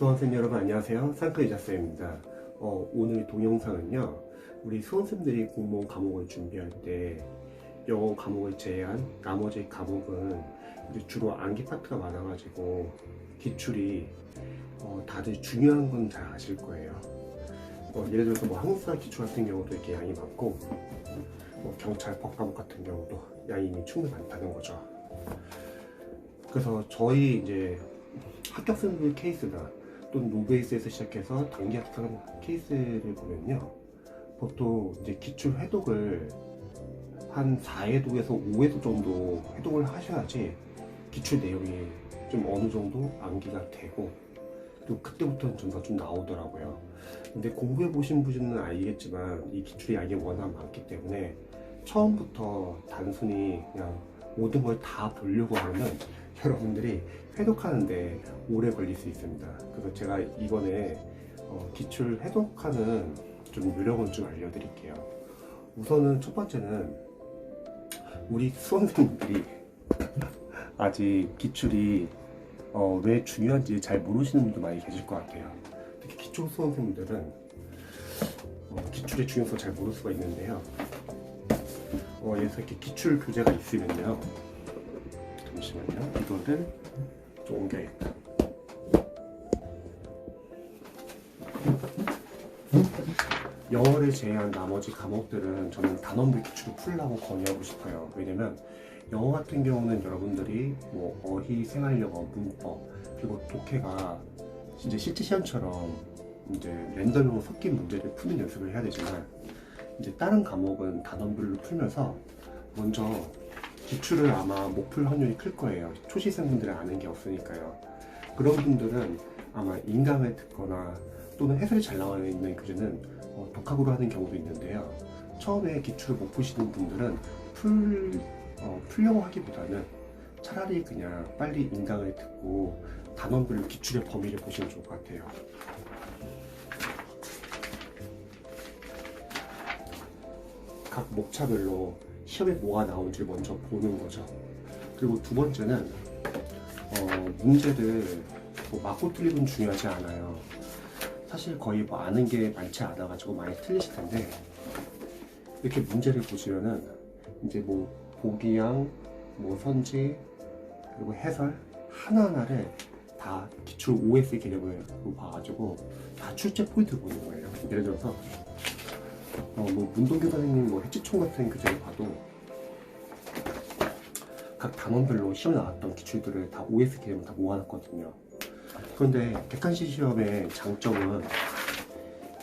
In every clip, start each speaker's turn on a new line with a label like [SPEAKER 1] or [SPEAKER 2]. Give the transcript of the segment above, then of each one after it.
[SPEAKER 1] 수험생 여러분 안녕하세요. 상크이자쌤입니다. 어, 오늘 동영상은요. 우리 수험생들이 공무원 과목을 준비할 때 영어 과목을 제외한 나머지 과목은 주로 암기 파트가 많아가지고 기출이 어, 다들 중요한 건 잘 아실 거예요. 어, 예를 들어서 뭐 한국사 기출 같은 경우도 이렇게 양이 많고 뭐 경찰 법 과목 같은 경우도 양이 이미 충분히 많다는 거죠. 그래서 저희 이제 합격생들 케이스나 또는 노베이스에서 시작해서 단기 합격하는 케이스를 보면요. 보통 이제 기출 해독을 한 4회독에서 5회독 정도 해독을 하셔야지 기출 내용이 좀 어느 정도 암기가 되고 그리고 그때부터는 점수가 좀 나오더라고요. 근데 공부해 보신 분은 알겠지만 이 기출이 양이 워낙 많기 때문에 처음부터 단순히 그냥 모든 걸 다 보려고 하면 여러분들이 해독하는데 오래 걸릴 수 있습니다. 그래서 제가 이번에 어, 기출 해독하는 좀 요령을 좀 알려드릴게요. 우선은 첫 번째는 우리 수험생들이 아직 기출이 어, 왜 중요한지 잘 모르시는 분도 많이 계실 것 같아요. 특히 기초 수험생들은 어, 기출의 중요성을 잘 모를 수가 있는데요. 어, 들어서 이렇게 기출 교재가 있으면요. 잠시만요. 이거를 좀 옮겨야겠다. 영어를 제외한 나머지 과목들은 저는 단원별 기출을 풀라고 권유하고 싶어요. 왜냐면 영어 같은 경우는 여러분들이 뭐 어휘, 생활영어, 문법 그리고 독해가 이제 실제 시험처럼 이제 랜덤으로 섞인 문제를 푸는 연습을 해야 되지만 이제 다른 과목은 단원별로 풀면서 먼저 기출을 아마 못 풀 확률이 클 거예요. 초시생분들은 아는 게 없으니까요. 그런 분들은 아마 인강을 듣거나 또는 해설이 잘 나와 있는 교재는 어, 독학으로 하는 경우도 있는데요. 처음에 기출을 못 푸시는 분들은 풀, 어, 풀려고 하기보다는 차라리 그냥 빨리 인강을 듣고 단원별로 기출의 범위를 보시면 좋을 것 같아요. 각 목차별로 시험에 뭐가 나온지 먼저 보는 거죠. 그리고 두 번째는 어, 문제들 뭐 맞고 틀리면 중요하지 않아요. 사실 거의 뭐 아는 게 많지 않아가지고 많이 틀리실 텐데 이렇게 문제를 보시면은 이제 뭐 보기양, 뭐 선지 그리고 해설 하나하나를 다 기출 OS 개념으로 봐가지고 다 출제 포인트 보는 거예요. 예를 들어서 어, 뭐 문동규 선생님 뭐 해치총 같은 교재를 봐도 각 단원별로 시험 나왔던 기출들을 다 OS 개념을 다 모아놨거든요. 그런데 객관식 시험의 장점은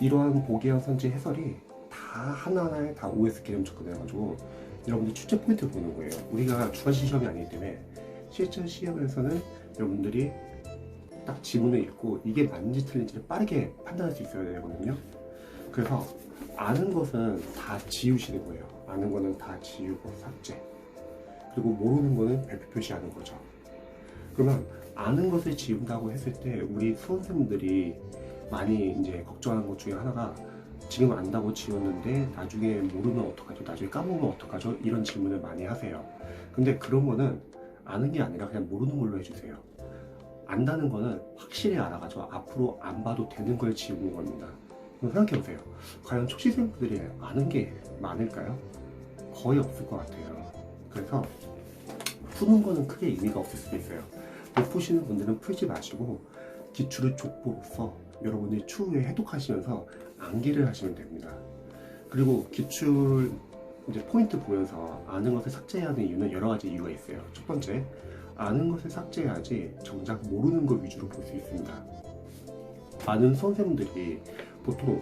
[SPEAKER 1] 이러한 보기형 선지 해설이 다 하나하나에 다 OS 개념 접근해가지고 여러분들 출제 포인트 보는 거예요. 우리가 주관식 시험이 아니기 때문에 실전 시험에서는 여러분들이 딱 지문을 읽고 이게 맞는지 틀린지를 빠르게 판단할 수 있어야 되거든요. 그래서 아는 것은 다 지우시는 거예요. 아는 거는 다 지우고 삭제. 그리고 모르는 거는 별표 표시하는 거죠. 그러면 아는 것을 지운다고 했을 때 우리 수험생들이 많이 이제 걱정하는 것 중에 하나가 지금 안다고 지웠는데 나중에 모르면 어떡하죠? 나중에 까먹으면 어떡하죠? 이런 질문을 많이 하세요. 근데 그런 거는 아는 게 아니라 그냥 모르는 걸로 해주세요. 안다는 거는 확실히 알아가지고 앞으로 안 봐도 되는 걸 지우는 겁니다. 그럼 생각해보세요. 과연 초시생분들이 아는 게 많을까요? 거의 없을 것 같아요. 그래서 푸는 거는 크게 의미가 없을 수도 있어요. 못 푸시는 분들은 풀지 마시고 기출을 족보로서 여러분이 추후에 해독하시면서 암기를 하시면 됩니다. 그리고 기출 이제 포인트 보면서 아는 것을 삭제해야 하는 이유는 여러 가지 이유가 있어요. 첫 번째, 아는 것을 삭제해야지 정작 모르는 것 위주로 볼 수 있습니다. 많은 선생님들이 보통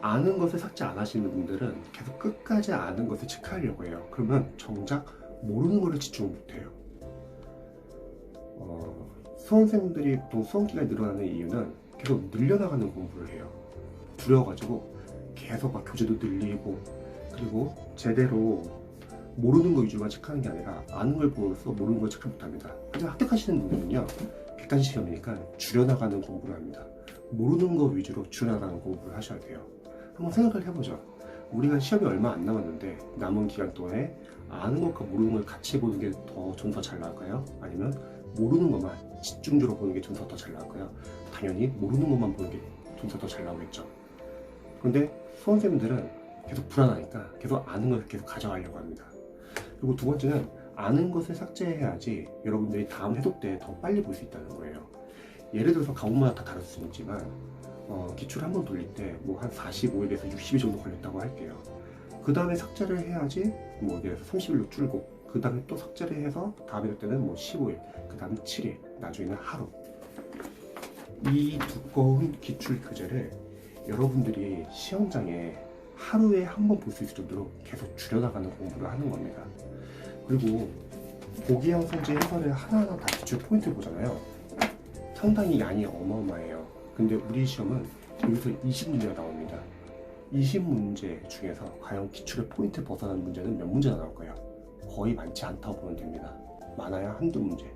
[SPEAKER 1] 아는 것을 삭제 안 하시는 분들은 계속 끝까지 아는 것을 체크하려고 해요. 그러면 정작 모르는 거를 집중을 못해요. 어, 수험생들이 보통 수험 기간이 늘어나는 이유는 계속 늘려나가는 공부를 해요. 두려워가지고 계속 막 교재도 늘리고 그리고 제대로 모르는 거 위주로만 체크하는 게 아니라 아는 걸 보면서 모르는 걸 체크 못합니다. 하지만 합격하시는 분들은요 객관식 시험이니까 줄여나가는 공부를 합니다. 모르는 거 위주로 줄여나가는 공부를 하셔야 돼요. 한번 생각을 해보죠. 우리가 시험이 얼마 안 남았는데 남은 기간 동안에 아는 것과 모르는 걸 같이 보는 게더좀더잘 나을까요? 아니면 모르는 것만 집중적으로 보는 게 점수가 더 잘 나올까요? 당연히 모르는 것만 보는 게 점수가 더 잘 나오겠죠. 그런데 수험생들은 계속 불안하니까 계속 아는 것을 계속 가져가려고 합니다. 그리고 두 번째는 아는 것을 삭제해야지 여러분들이 다음 해독 때 더 빨리 볼 수 있다는 거예요. 예를 들어서 과목마다 다 다를 수 있지만 어, 기출 한번 돌릴 때 뭐 한 45일에서 60일 정도 걸렸다고 할게요. 그 다음에 삭제를 해야지 뭐 예를 들어서 30일로 줄고 그 다음에 또 삭제를 해서 다음 해독 때는 뭐 15일, 그 다음에 7일, 나중에는 하루. 이 두꺼운 기출 교재를 여러분들이 시험장에 하루에 한 번 볼 수 있을 정도로 계속 줄여나가는 공부를 하는 겁니다. 그리고 보기형 성질 해설을 하나하나 다 기출 포인트 보잖아요. 상당히 양이 어마어마해요. 근데 우리 시험은 여기서 20문제가 나옵니다. 20문제 중에서 과연 기출의 포인트 벗어난 문제는 몇 문제나 나올까요? 거의 많지 않다고 보면 됩니다. 많아야 한두 문제.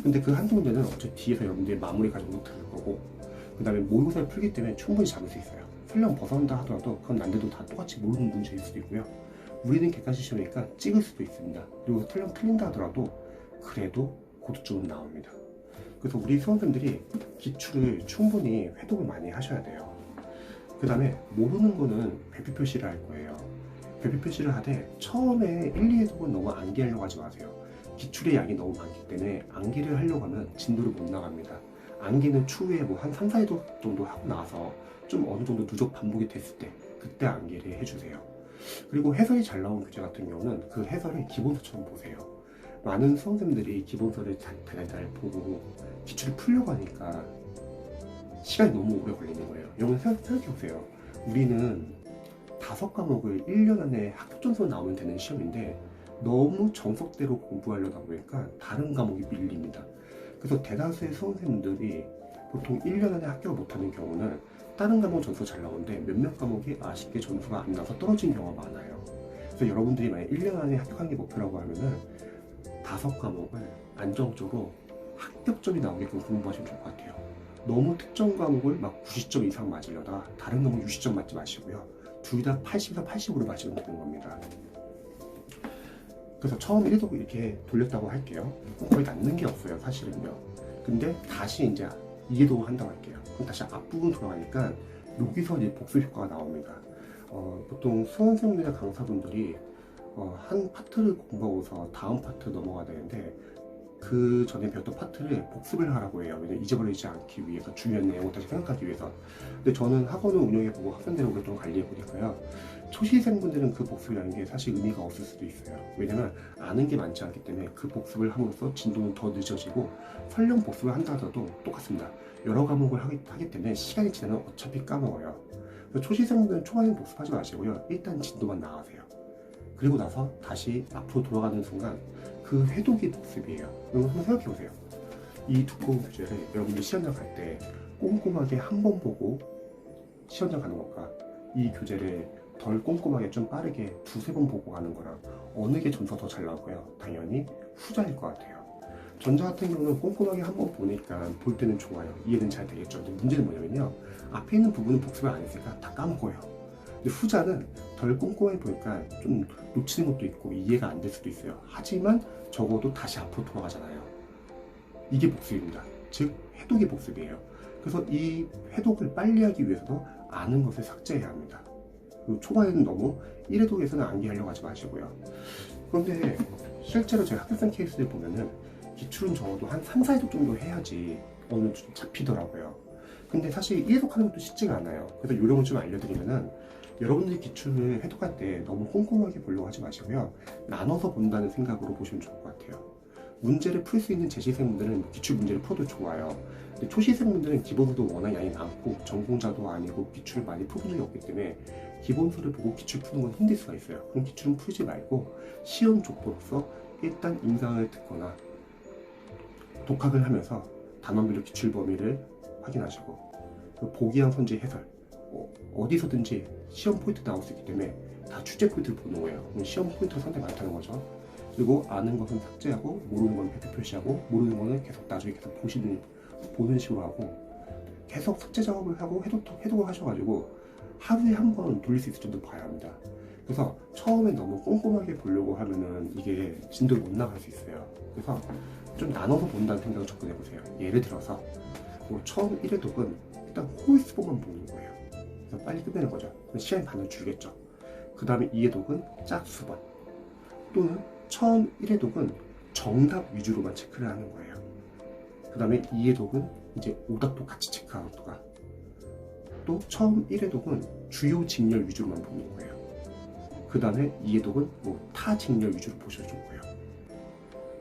[SPEAKER 1] 근데 그 한두 문제는 어차피 뒤에서 여러분들이 마무리 가지고 들을 거고 그 다음에 모의고사를 풀기 때문에 충분히 잡을 수 있어요. 설령 벗어난다 하더라도 그건 난데도 다 똑같이 모르는 문제일 수도 있고요. 우리는 객관식 시험이니까 찍을 수도 있습니다. 그리고 설령 틀린다 하더라도 그래도 고득점은 나옵니다. 그래서 우리 수험생들이 기출을 충분히 회독을 많이 하셔야 돼요. 그 다음에 모르는 거는 배표 표시를 할 거예요. 배표 표시를 하되 처음에 1, 2회독은 너무 암기하려고 하지 마세요. 기출의 양이 너무 많기 때문에 암기를 하려고 하면 진도를 못 나갑니다. 암기는 추후에 뭐 한 3, 4회독 정도 하고 나서 좀 어느 정도 누적 반복이 됐을 때 그때 암기를 해주세요. 그리고 해설이 잘 나온 교재 같은 경우는 그 해설을 기본서처럼 보세요. 많은 수험생들이 기본서를 잘 보고 기출을 풀려고 하니까 시간이 너무 오래 걸리는 거예요. 여러분 생각, 생각해보세요. 우리는 다섯 과목을 1년 안에 학급 점수 나오면 되는 시험인데 너무 정석대로 공부하려다 보니까 다른 과목이 밀립니다. 그래서 대다수의 수험생들이 보통 1년 안에 합격을 못하는 경우는 다른 과목 점수가 잘 나오는데 몇몇 과목이 아쉽게 점수가 안 나서 떨어진 경우가 많아요. 그래서 여러분들이 만약 1년 안에 합격하는 게 목표라고 하면은 다섯 과목을 안정적으로 합격점이 나오게끔 공부하시면 좋을 것 같아요. 너무 특정 과목을 막 90점 이상 맞으려다 다른 과목 60점 맞지 마시고요. 둘 다 80에서 80으로 맞으면 되는 겁니다. 그래서 처음 1도 이렇게 돌렸다고 할게요. 거의 남는 게 없어요, 사실은요. 근데 다시 이제 2도 한다고 할게요. 그럼 다시 앞부분 돌아가니까 여기서 이제 복습 효과가 나옵니다. 어, 보통 수험생들이나 강사분들이 어, 한 파트를 공부하고서 다음 파트 넘어가야 되는데 그 전에 배웠던 파트를 복습을 하라고 해요. 왜냐면 잊어버리지 않기 위해서 중요한 내용을 다시 생각하기 위해서. 근데 저는 학원을 운영해보고 학생들을 오랫동안 관리해보니까요. 초시생분들은 그 복습이라는 게 사실 의미가 없을 수도 있어요. 왜냐면 아는 게 많지 않기 때문에 그 복습을 함으로써 진도는 더 늦어지고 설령 복습을 한다 하더라도 똑같습니다. 여러 과목을 하기, 하기 때문에 시간이 지나면 어차피 까먹어요. 초시생분들은 초반에 복습하지 마시고요. 일단 진도만 나가세요. 그리고 나서 다시 앞으로 돌아가는 순간 그 회독이 복습이에요. 여러분 한번 생각해 보세요. 이 두꺼운 교재를 여러분들 시험장 갈 때 꼼꼼하게 한 번 보고 시험장 가는 것과 이 교재를 덜 꼼꼼하게 좀 빠르게 두세 번 보고 가는 거랑 어느 게 점수가 더 잘 나올까요? 당연히 후자일 것 같아요. 전자 같은 경우는 꼼꼼하게 한 번 보니까 볼 때는 좋아요. 이해는 잘 되겠죠. 근데 문제는 뭐냐면요. 앞에 있는 부분은 복습을 안 했으니까 다 까먹어요. 근데 후자는 덜 꼼꼼하게 보니까 좀 놓치는 것도 있고 이해가 안 될 수도 있어요. 하지만 적어도 다시 앞으로 돌아가잖아요. 이게 복습입니다. 즉 해독이 복습이에요. 그래서 이 해독을 빨리 하기 위해서도 아는 것을 삭제해야 합니다. 초반에는 너무 1회독에서는 암기하려고 하지 마시고요. 그런데 실제로 제가 학교생 케이스를 보면은 기출은 적어도 한 3, 4회독 정도 해야지 어느 정도 잡히더라고요. 근데 사실 1회독 하는 것도 쉽지가 않아요. 그래서 요령을 좀 알려드리면은 여러분들이 기출을 해독할 때 너무 꼼꼼하게 보려고 하지 마시고요. 나눠서 본다는 생각으로 보시면 좋을 것 같아요. 문제를 풀 수 있는 재시생분들은 기출 문제를 풀어도 좋아요. 근데 초시생분들은 기본서도 워낙 양이 많고 전공자도 아니고 기출을 많이 풀은 적이 없기 때문에 기본서를 보고 기출 푸는 건 힘들 수가 있어요. 그럼 기출은 풀지 말고 시험 족보로서 일단 임상을 듣거나 독학을 하면서 단원별로 기출 범위를 확인하시고 그 보기형 선지 해설 어, 어디서든지 시험 포인트 나올 수 있기 때문에 다 출제 포인트를 보는 거예요. 시험 포인트가 상당히 많다는 거죠. 그리고 아는 것은 삭제하고 모르는 건 배표 표시하고 모르는 거는 계속 나중에 계속 보시는 보는 식으로 하고 계속 삭제 작업을 하고 해독 해독을 하셔가지고 하루에 한 번 돌릴 수 있을 정도 봐야 합니다. 그래서 처음에 너무 꼼꼼하게 보려고 하면은 이게 진도를 못 나갈 수 있어요. 그래서 좀 나눠서 본다는 생각을 접근해 보세요. 예를 들어서 뭐 처음 1회 독은 일단 호이스포만 보는 거예요. 그래서 빨리 끝내는 거죠. 그럼 시간이 반을 줄겠죠. 그 다음에 2회 독은 짝수번 또는 처음 1회 독은 정답 위주로만 체크를 하는 거예요. 그 다음에 2회 독은 이제 오답도 같이 체크하고가 또 처음 1회 독은 주요 직렬 위주로만 보는 거예요. 그 다음에 2회 독은 뭐 타 직렬 위주로 보셔줄 거예요.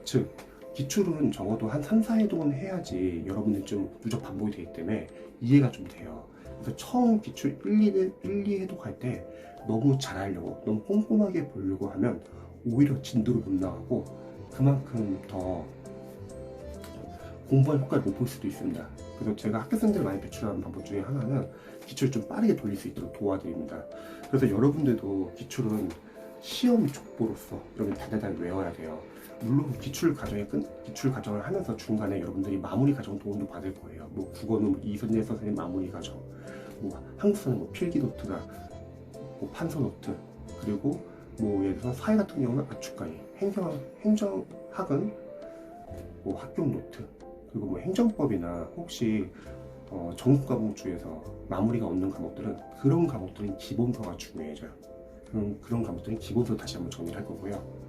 [SPEAKER 1] 즉 기출은 적어도 한 3, 4회독은 해야지 여러분들 좀 누적 반복이 되기 때문에 이해가 좀 돼요. 그래서 처음 기출 1, 2, 1, 2회독 할 때 너무 잘하려고 너무 꼼꼼하게 보려고 하면 오히려 진도를 못 나가고 그만큼 더 공부한 효과를 못 볼 수도 있습니다. 그래서 제가 학교생들 많이 배출하는 방법 중에 하나는 기출을 좀 빠르게 돌릴 수 있도록 도와드립니다. 그래서 여러분들도 기출은 시험 족보로서 여러분 다달달 외워야 돼요. 물론 기출 과정에 끝 기출 과정을 하면서 중간에 여러분들이 마무리 과정 도움도 받을 거예요. 뭐 국어는 뭐 이선재 선생님 마무리 과정, 뭐 한국사는 뭐 필기 노트나 뭐 판서 노트 그리고 뭐 예를 들어서 사회 같은 경우는 아축가이, 행정 행정학은 뭐 학교 노트 그리고 뭐 행정법이나 혹시 어, 전국 과목 중에서 마무리가 없는 과목들은 그런 과목들은 기본서가 중요해져요. 그런 그런 과목들은 기본서 다시 한번 정리를 할 거고요.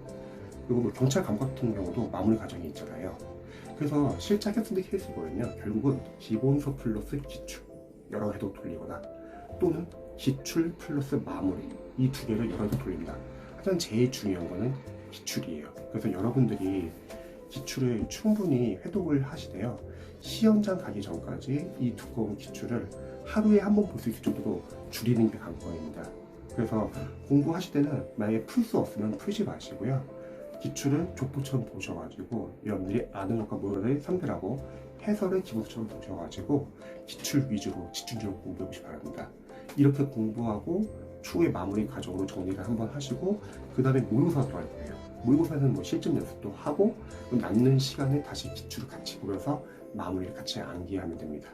[SPEAKER 1] 그리고 뭐 경찰 과목 같은 경우도 마무리 과정이 있잖아요. 그래서 실제 학교생들 케이스 보면요, 결국은 기본서 플러스 기출 여러 해도 돌리거나 또는 기출 플러스 마무리 이 두 개를 여러 해도 돌립니다. 하지만 제일 중요한 거는 기출이에요. 그래서 여러분들이 기출을 충분히 회독을 하시되요 시험장 가기 전까지 이 두꺼운 기출을 하루에 한 번 볼 수 있을 정도로 줄이는 게 관건입니다. 그래서 공부하실 때는 만약에 풀 수 없으면 풀지 마시고요. 기출을 족보처럼 보셔가지고 여러분들이 아는 것과 모르는 선별하고 해설을 기본처럼 보셔가지고 기출 위주로 집중적으로 공부해 보시기 바랍니다. 이렇게 공부하고 추후에 마무리 과정으로 정리를 한번 하시고 그 다음에 모의고사도 할 거예요. 모의고사는 뭐 실전 연습도 하고 남는 시간에 다시 기출을 같이 보면서 마무리를 같이 암기하면 됩니다.